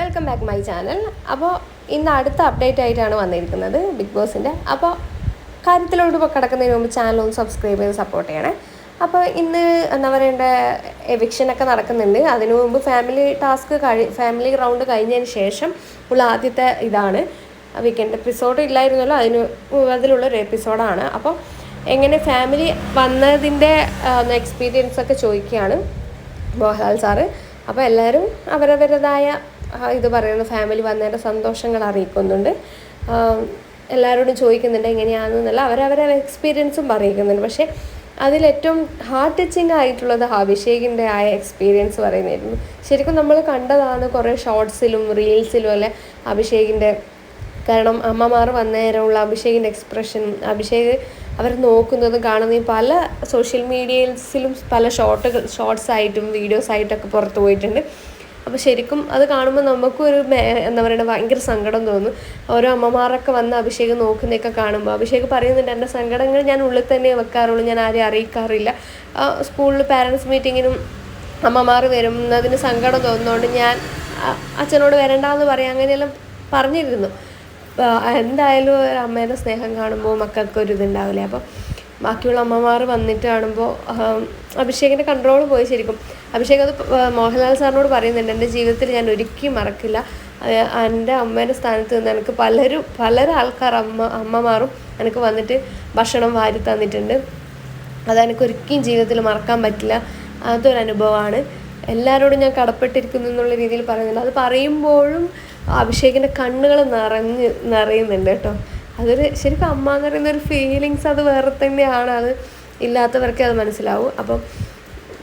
Welcome back my channel അപ്പോൾ ഇന്ന് അടുത്ത അപ്ഡേറ്റ് ആയിട്ടാണ് വന്നിരിക്കുന്നത് ബിഗ് ബോസിന്റെ അപ്പോൾ കാര്യത്തിലോട്ട് കിടക്കുന്നതിന് മുമ്പ് ചാനൽ ഒന്ന് സബ്സ്ക്രൈബ് ചെയ്ത് സപ്പോർട്ട് ചെയ്യണേ. അപ്പോൾ ഇന്ന് എന്താ പറയേണ്ട എവിക്ഷനൊക്കെ നടക്കുന്നുണ്ട്. അതിനു മുമ്പ് ഫാമിലി ടാസ്ക് കഴി ഫാമിലി റൗണ്ട് കഴിഞ്ഞതിന് ശേഷം ഉള്ള ആദ്യത്തെ ഇതാണ്. വീക്കെൻഡ് എപ്പിസോഡ് ഇല്ലായിരുന്നല്ലോ അതിന് അതിലുള്ളൊരു എപ്പിസോഡാണ് അപ്പോൾ എങ്ങനെ ഫാമിലി വന്നതിന്റെ എക്സ്പീരിയൻസ് ഒക്കെ ചോദിക്കുകയാണ് മോഹൻലാൽ സാറ് അപ്പോൾ എല്ലാവരും അവരവരുടേതായ ഇത് പറയുന്നു ഫാമിലി വന്നതിന്റെ സന്തോഷങ്ങൾ അറിയിക്കുന്നുണ്ട്. എല്ലാവരോടും ചോദിക്കുന്നുണ്ട് എങ്ങനെയാണെന്നല്ല? അവരവരെ എക്സ്പീരിയൻസും പറയിക്കുന്നുണ്ട്. പക്ഷേ അതിലേറ്റവും ഹാർട്ട് ടച്ചിങ് ആയിട്ടുള്ളത് അഭിഷേകിന്റെ ആയ എക്സ്പീരിയൻസ് പറയുന്നതായിരുന്നു. ശരിക്കും നമ്മൾ കണ്ടതാണ് കുറേ ഷോർട്സിലും റീൽസിലും അല്ലെ അഭിഷേകിന്റെ കാരണം അമ്മമാർ വന്നേരമുള്ള അഭിഷേകിന്റെ എക്സ്പ്രഷൻ അഭിഷേക് അവർ നോക്കുന്നത് കാണുന്ന പല സോഷ്യൽ മീഡിയസിലും പല ഷോർട്ടുകൾ ഷോർട്സ് ആയിട്ടും വീഡിയോസ് ആയിട്ടൊക്കെ പുറത്തു പോയിട്ടുണ്ട്. അപ്പോൾ ശരിക്കും അത് കാണുമ്പോൾ നമുക്കും ഒരു എന്താ പറയുക ഭയങ്കര സങ്കടം തോന്നും. ഓരോ അമ്മമാരൊക്കെ വന്ന് അഭിഷേകം നോക്കുന്നതൊക്കെ കാണുമ്പോൾ അഭിഷേക് പറയുന്നുണ്ട് എന്റെ സങ്കടങ്ങൾ ഞാൻ ഉള്ളിൽ തന്നെ വെക്കാറുള്ളൂ ഞാൻ ആരെയും അറിയിക്കാറില്ല. സ്കൂളിൽ പാരൻസ് മീറ്റിങ്ങിനും അമ്മമാർ വരുന്നതിന് സങ്കടം തോന്നുന്നതുകൊണ്ട് ഞാൻ അച്ഛനോട് വരണ്ടെന്ന് പറയാം അങ്ങനെയെല്ലാം പറഞ്ഞിരുന്നു. എന്തായാലും ഒരു അമ്മേന്റെ സ്നേഹം കാണുമ്പോൾ മക്കൾക്ക് ഒരു ഇതുണ്ടാവില്ലേ? അപ്പോൾ ബാക്കിയുള്ള അമ്മമാർ വന്നിട്ട് കാണുമ്പോൾ അഭിഷേകിന്റെ കൺട്രോൾ പോയി ശരിക്കും. അഭിഷേക് അത് മോഹൻലാൽ സാറിനോട് പറയുന്നുണ്ട് എന്റെ ജീവിതത്തിൽ ഞാൻ ഒരിക്കലും മറക്കില്ല. എന്റെ അമ്മേന്റെ സ്ഥാനത്ത് നിന്ന് എനിക്ക് പലരും പല ആൾക്കാർ അമ്മ അമ്മമാരും എനിക്ക് വന്നിട്ട് ഭക്ഷണം വാരി തന്നിട്ടുണ്ട്. അതെനിക്ക് ഒരിക്കലും ജീവിതത്തിൽ മറക്കാൻ പറ്റില്ല. അതൊരനുഭവമാണ് എല്ലാവരോടും ഞാൻ കടപ്പെട്ടിരിക്കുന്നു എന്നുള്ള രീതിയിൽ പറയുന്നുണ്ട്. അത് പറയുമ്പോഴും അഭിഷേകിന്റെ കണ്ണുകൾ നിറഞ്ഞ് നിറയുന്നുണ്ട് കേട്ടോ. അതൊരു ശരിക്കും അമ്മ എന്ന് പറയുന്ന ഒരു ഫീലിങ്സ് അത് വേറെ തന്നെയാണ്. അത് ഇല്ലാത്തവർക്കേ അത് മനസ്സിലാവും. അപ്പം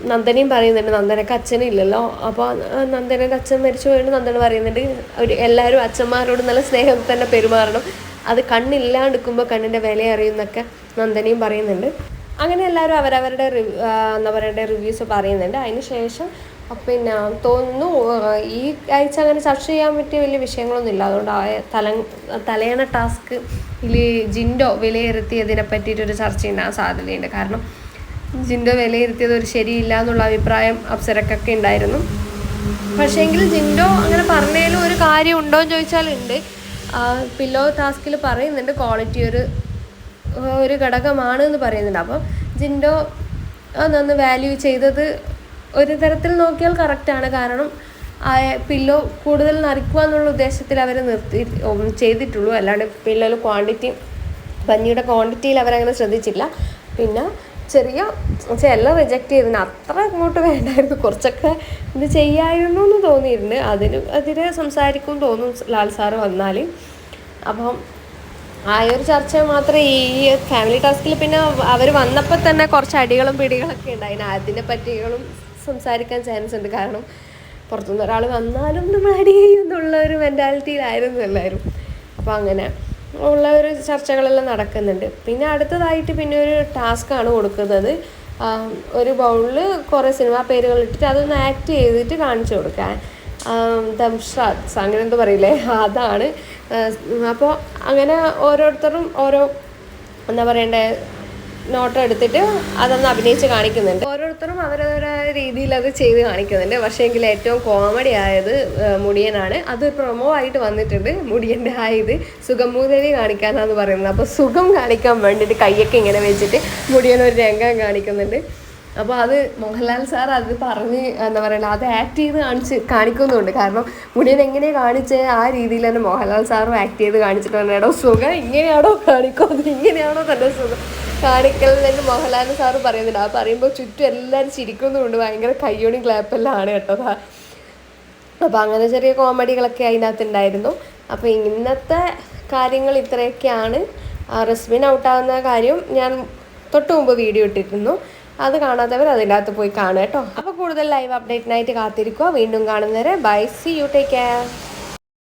നന്ദനയും പറയുന്നുണ്ട്. നന്ദനക്ക് അച്ഛനില്ലല്ലോ അപ്പോൾ നന്ദനന്റെ അച്ഛൻ മരിച്ചു പോയിട്ട് നന്ദന പറയുന്നുണ്ട്. ഒരു എല്ലാവരും അച്ഛന്മാരോട് നല്ല സ്നേഹം തന്നെ പെരുമാറണം. അത് കണ്ണില്ലാണ്ടിരിക്കുമ്പോൾ കണ്ണിന്റെ വില അറിയുന്നൊക്കെ നന്ദനയും പറയുന്നുണ്ട്. അങ്ങനെ എല്ലാവരും അവരവരുടെ എന്താ പറയുക റിവ്യൂസ് പറയുന്നുണ്ട്. അതിന് ശേഷം പിന്നെ തോന്നുന്നു ഈ ആഴ്ച അങ്ങനെ ചർച്ച ചെയ്യാൻ പറ്റിയ വലിയ വിഷയങ്ങളൊന്നും ഇല്ല അതുകൊണ്ട് ആ തല തലയണ ടാസ്ക് ഇതിൽ ജിൻഡോ വിലയിരുത്തിയതിനെ പറ്റിയിട്ടൊരു ചർച്ച ഉണ്ടാകാൻ സാധ്യതയുണ്ട്. കാരണം ജിൻഡോ വിലയിരുത്തിയത് ഒരു ശരിയില്ല എന്നുള്ള അഭിപ്രായം അപ്സരക്കൊക്കെ ഉണ്ടായിരുന്നു. പക്ഷേങ്കിൽ ജിൻഡോ അങ്ങനെ പറഞ്ഞതിലും ഒരു കാര്യം ഉണ്ടോ എന്ന് ചോദിച്ചാൽ ഉണ്ട്. പില്ലോ ടാസ്കിൽ പറയുന്നുണ്ട് ക്വാളിറ്റി ഒരു ഒരു ഘടകമാണ് എന്ന് പറയുന്നുണ്ട്. അപ്പം ജിൻഡോ അതൊന്ന് വാല്യൂ ചെയ്തത് ഒരു തരത്തിൽ നോക്കിയാൽ കറക്റ്റാണ് കാരണം പില്ലോ കൂടുതൽ നറുക്കുക എന്നുള്ള ഉദ്ദേശത്തിൽ അവർ നിർത്തി ചെയ്തിട്ടുള്ളൂ. അല്ലാണ്ട് പില്ലോയിൽ ക്വാണ്ടിറ്റി പഞ്ഞിയുടെ ക്വാണ്ടിറ്റിയിൽ അവരങ്ങനെ ശ്രദ്ധിച്ചില്ല. പിന്നെ ചെറിയ ചില റിജക്റ്റ് ചെയ്തിന്. അത്ര ഇങ്ങോട്ട് വേണ്ടായിരുന്നു. കുറച്ചൊക്കെ ഇത് ചെയ്യായിരുന്നു എന്ന് തോന്നിയിട്ടുണ്ട്. അതിന് അതിന് സംസാരിക്കും തോന്നും ലാൽ സാറ് വന്നാൽ അപ്പം ആ ഒരു ചർച്ച മാത്രമേ ഈ ഫാമിലി ടാസ്കിൽ പിന്നെ അവർ വന്നപ്പോൾ തന്നെ കുറച്ച് അടികളും പിടികളൊക്കെ ഉണ്ടായിന്. അതിനെ പറ്റികളും സംസാരിക്കാൻ ചാൻസ് ഉണ്ട്. കാരണം പുറത്തുനിന്ന് ഒരാൾ വന്നാലും നമ്മൾ അടി എന്നുള്ള ഒരു മെന്റാലിറ്റിയിലായിരുന്നു എല്ലാവരും അപ്പോൾ അങ്ങനെ ഉള്ള ഒരു ചർച്ചകളെല്ലാം നടക്കുന്നുണ്ട്. പിന്നെ അടുത്തതായിട്ട് പിന്നെ ഒരു ടാസ്ക്കാണ് കൊടുക്കുന്നത്. ഒരു ബൗളിൽ കുറേ സിനിമാ പേരുകൾ ഇട്ടിട്ട് അതൊന്ന് ആക്ട് ചെയ്തിട്ട് കാണിച്ചു കൊടുക്കാൻ. ദംഷാദ് അങ്ങനെ എന്താ പറയില്ലേ? അതാണ്. അപ്പോൾ അങ്ങനെ ഓരോരുത്തരും ഓരോ എന്താ പറയണ്ടേ? നോട്ട് എടുത്തിട്ട് അതൊന്ന് അഭിനയിച്ച് കാണിക്കുന്നുണ്ട്. ഓരോരുത്തരും അവരവരുടെ രീതിയിൽ അത് ചെയ്ത് കാണിക്കുന്നുണ്ട്. പക്ഷേ എങ്കിൽ ഏറ്റവും കോമഡി ആയത് മുടിയനാണ്. അത് പ്രൊമോ ആയിട്ട് വന്നിട്ടുണ്ട്. മുടിയന്റെ ആയത് സുഖമൂതരി കാണിക്കാനാന്ന് പറയുന്നത്. അപ്പോൾ സുഖം കാണിക്കാൻ വേണ്ടിയിട്ട് കൈയൊക്കെ ഇങ്ങനെ വെച്ചിട്ട് മുടിയൻ ഒരു രംഗം കാണിക്കുന്നുണ്ട്. അപ്പോൾ അത് മോഹൻലാൽ സാർ അത് പറഞ്ഞ് എന്താ പറയുക അത് ആക്ട് ചെയ്ത് കാണിച്ച് കാണിക്കുന്നുണ്ട്. കാരണം മുടിയൻ എങ്ങനെ കാണിച്ച് ആ രീതിയിൽ തന്നെ മോഹൻലാൽ സാറും ആക്ട് ചെയ്ത് കാണിച്ചിട്ടുണ്ട് എടോ സുഖം ഇങ്ങനെയാണോ കാണിക്കുന്നത് ഇങ്ങനെയാണോ തന്നെ സുഖം? കാണിക്കൽ എന്ന് മോഹൻലാൽ സാറ് പറയുന്നുണ്ട്. ആ പറയുമ്പോൾ ചുറ്റും എല്ലാവരും ചിരിക്കുന്നുണ്ട്. ഭയങ്കര കയ്യോണി ക്ലാപ്പെല്ലാം കേട്ടോ. അപ്പോൾ അങ്ങനെ ചെറിയ കോമഡികളൊക്കെ അതിനകത്ത് ഉണ്ടായിരുന്നു അപ്പോൾ ഇന്നത്തെ കാര്യങ്ങൾ ഇത്രയൊക്കെയാണ്. റസ്മിൻ ഔട്ടാവുന്ന കാര്യം ഞാൻ തൊട്ട് മുമ്പ് വീഡിയോ ഇട്ടിരുന്നു. അത് കാണാത്തവർ അതിന്റെ അകത്ത് പോയി കാണുക കേട്ടോ. അപ്പോൾ കൂടുതൽ ലൈവ് അപ്ഡേറ്റിനായിട്ട് കാത്തിരിക്കുക. വീണ്ടും കാണുന്നവരെ. Bye see you take care